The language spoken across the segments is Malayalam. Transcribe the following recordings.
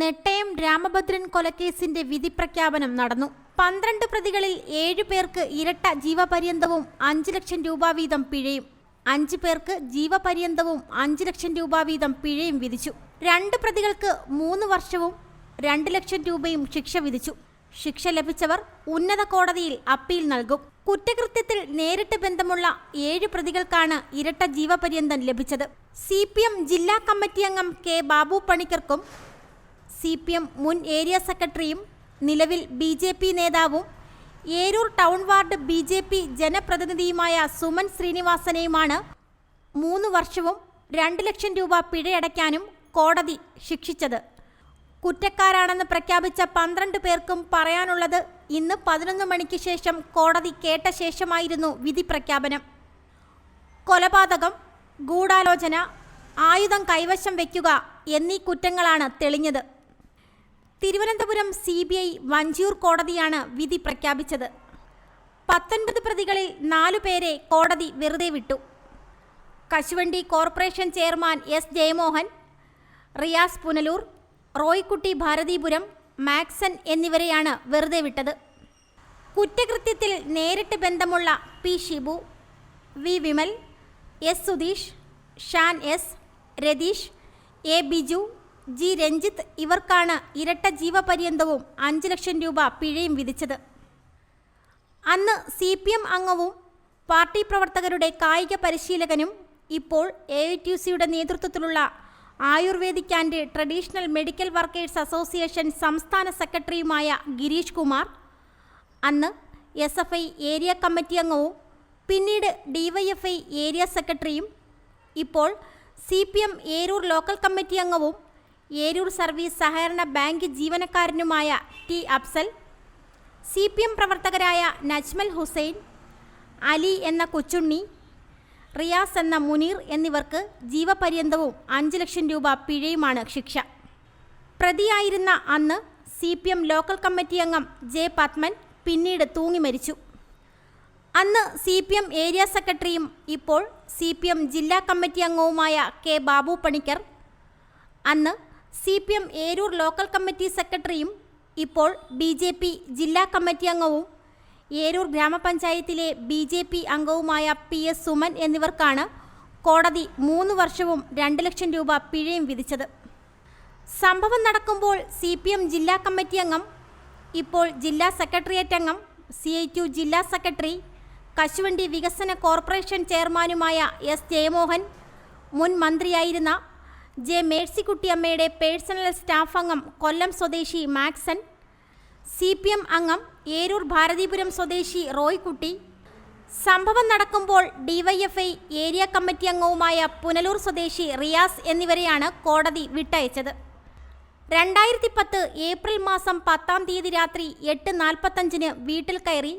നെട്ടയം രാമഭദ്രൻ കൊലക്കേസിന്റെ വിധി പ്രഖ്യാപനം നടന്നു. പന്ത്രണ്ട് പ്രതികളിൽ ഏഴു പേർക്ക് ഇരട്ട ജീവപര്യന്തവും അഞ്ച് ലക്ഷം രൂപ വീതം പിഴയും. അഞ്ച് പേർക്ക് ജീവപര്യന്തവും അഞ്ച് ലക്ഷം രൂപ വീതം പിഴയും വിധിച്ചു. രണ്ട് പ്രതികൾക്ക് മൂന്ന് വർഷവും രണ്ട് ലക്ഷം രൂപയും ശിക്ഷ വിധിച്ചു. ശിക്ഷ ലഭിച്ചവർ ഉന്നത കോടതിയിൽ അപ്പീൽ നൽകും. കുറ്റകൃത്യത്തിൽ നേരിട്ട് ബന്ധമുള്ള ഏഴ് പ്രതികൾക്കാണ് ഇരട്ട ജീവപര്യന്തം ലഭിച്ചത്. സി ജില്ലാ കമ്മിറ്റി അംഗം കെ ബാബു പണിക്കർക്കും സി പി എം മുൻ ഏരിയ സെക്രട്ടറിയും നിലവിൽ ബി ജെ പി നേതാവും Eroor town ward B J P ജനപ്രതിനിധിയുമായ Suman ശ്രീനിവാസനെയുമാണ് മൂന്ന് വർഷവും രണ്ട് ലക്ഷം രൂപ പിഴയടയ്ക്കാനും കോടതി ശിക്ഷിച്ചത്. കുറ്റക്കാരാണെന്ന് പ്രഖ്യാപിച്ച പന്ത്രണ്ട് പേർക്കും പറയാനുള്ളത് ഇന്ന് പതിനൊന്ന് മണിക്ക് ശേഷം കോടതി കേട്ട ശേഷമായിരുന്നു വിധി പ്രഖ്യാപനം. കൊലപാതകം ഗൂഢാലോചന ആയുധം കൈവശം വയ്ക്കുക എന്നീ കുറ്റങ്ങളാണ് തെളിഞ്ഞത്. Thiruvananthapuram C B I Vanchiyoor കോടതിയാണ് വിധി പ്രഖ്യാപിച്ചത്. പത്തൊൻപത് പ്രതികളിൽ നാലു പേരെ കോടതി വെറുതെ വിട്ടു. കശുവണ്ടി corporation chairman S Jayamohan Riyas Punalur Roykutty Bharathipuram Maxon എന്നിവരെയാണ് വെറുതെ വിട്ടത്. കുറ്റകൃത്യത്തിൽ നേരിട്ട് ബന്ധമുള്ള P Shibu V Vimal S Sudheesh Shan S Ratheesh A Biju G Ranjith ഇവർക്കാണ് ഇരട്ട ജീവപര്യന്തവും അഞ്ച് ലക്ഷം രൂപ പിഴയും വിധിച്ചത്. അന്ന് സി പി എം അംഗവും പാർട്ടി പ്രവർത്തകരുടെ കായിക പരിശീലകനും ഇപ്പോൾ എ ഐ ടി സിയുടെ നേതൃത്വത്തിലുള്ള Ayurvedic and traditional medical workers association സംസ്ഥാന സെക്രട്ടറിയുമായ ഗിരീഷ് കുമാർ അന്ന് S F I area committee അംഗവും പിന്നീട് ഡിവൈഎഫ്ഐ ഏരിയ സെക്രട്ടറിയും ഇപ്പോൾ C P M Eroor local committee അംഗവും ഏരൂർ സർവീസ് സഹകരണ bank ജീവനക്കാരനുമായ T Afsal C P M പ്രവർത്തകരായ നജ്മൽ ഹുസൈൻ അലി എന്ന കൊച്ചുണ്ണി റിയാസ് എന്ന മുനീർ എന്നിവർക്ക് ജീവപര്യന്തവും അഞ്ച് ലക്ഷം രൂപ പിഴയുമാണ് ശിക്ഷ. പ്രതിയായിരുന്ന അന്ന് C P M local committee അംഗം ജെ പത്മൻ പിന്നീട് തൂങ്ങി മരിച്ചു. അന്ന് സി പി എം ഏരിയ സെക്രട്ടറിയും ഇപ്പോൾ സി പി എം ജില്ലാ കമ്മിറ്റി അംഗവുമായ കെ ബാബു പണിക്കർ അന്ന് C P M Eroor local committee സെക്രട്ടറിയും ഇപ്പോൾ ബി ജെ പി ജില്ലാ കമ്മിറ്റി അംഗവും. ഏരൂർ ഗ്രാമപഞ്ചായത്തിലെ ബി ജെ പി അംഗവുമായ പി എസ് സുമൻ എന്നിവർക്കാണ് കോടതി മൂന്ന് വർഷവും രണ്ട് ലക്ഷം രൂപ പിഴയും വിധിച്ചത്. സംഭവം നടക്കുമ്പോൾ സി പി എം ജില്ലാ കമ്മിറ്റി അംഗം ഇപ്പോൾ ജില്ലാ സെക്രട്ടേറിയറ്റ് അംഗം സി ഐ ടി ജില്ലാ സെക്രട്ടറി കശുവണ്ടി വികസന കോർപ്പറേഷൻ ചെയർമാനുമായ എസ് ജയമോഹൻ മുൻ മന്ത്രിയായിരുന്ന ജെ മേഴ്സിക്കുട്ടിയമ്മയുടെ പേഴ്സണൽ സ്റ്റാഫ് അംഗം കൊല്ലം സ്വദേശി മാക്സൻ സി പി എം അംഗം ഏരൂർ ഭാരതീപുരം സ്വദേശി റോയ്ക്കുട്ടി സംഭവം നടക്കുമ്പോൾ ഡിവൈഎഫ്ഐ ഏരിയ കമ്മിറ്റി അംഗവുമായ പുനലൂർ സ്വദേശി റിയാസ് എന്നിവരെയാണ് കോടതി വിട്ടയച്ചത്. രണ്ടായിരത്തി പത്ത് ഏപ്രിൽ മാസം പത്താം തീയതി രാത്രി എട്ട് നാൽപ്പത്തഞ്ചിന് വീട്ടിൽ കയറി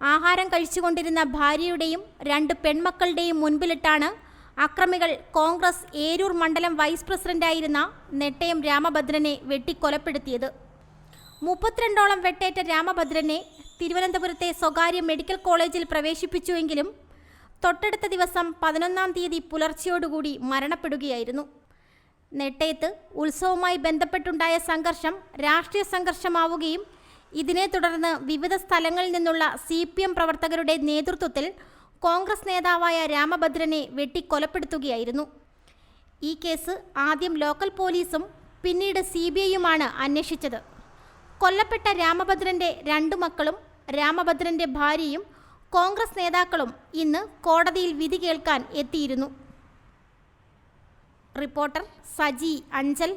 ആഹാരം കഴിച്ചുകൊണ്ടിരുന്ന ഭാര്യയുടെയും രണ്ട് പെൺമക്കളുടെയും മുൻപിലിട്ടാണ് അക്രമികൾ കോൺഗ്രസ് ഏരൂർ മണ്ഡലം വൈസ് പ്രസിഡന്റായിരുന്ന നെട്ടയം രാമഭദ്രനെ വെട്ടിക്കൊലപ്പെടുത്തിയത്. മുപ്പത്തിരണ്ടോളം വെട്ടേറ്റ രാമഭദ്രനെ തിരുവനന്തപുരത്തെ സ്വകാര്യ മെഡിക്കൽ കോളേജിൽ പ്രവേശിപ്പിച്ചുവെങ്കിലും തൊട്ടടുത്ത ദിവസം പതിനൊന്നാം തീയതി പുലർച്ചയോടുകൂടി മരണപ്പെടുകയായിരുന്നു. നെട്ടയത്ത് ഉത്സവവുമായി ബന്ധപ്പെട്ടുണ്ടായ സംഘർഷം രാഷ്ട്രീയ സംഘർഷമാവുകയും ഇതിനെ തുടർന്ന് വിവിധ സ്ഥലങ്ങളിൽ നിന്നുള്ള സി പി എം പ്രവർത്തകരുടെ നേതൃത്വത്തിൽ കോൺഗ്രസ് നേതാവായ രാമഭദ്രനെ വെട്ടിക്കൊലപ്പെടുത്തുകയായിരുന്നു. ഈ കേസ് ആദ്യം ലോക്കൽ പോലീസും പിന്നീട് സി ബി ഐയുമാണ് അന്വേഷിച്ചത്. കൊല്ലപ്പെട്ട രാമഭദ്രന്റെ രണ്ടു മക്കളും രാമഭദ്രന്റെ ഭാര്യയും കോൺഗ്രസ് നേതാക്കളും ഇന്ന് കോടതിയിൽ വിധി കേൾക്കാൻ എത്തിയിരുന്നു. റിപ്പോർട്ടർ സജി അഞ്ചൽ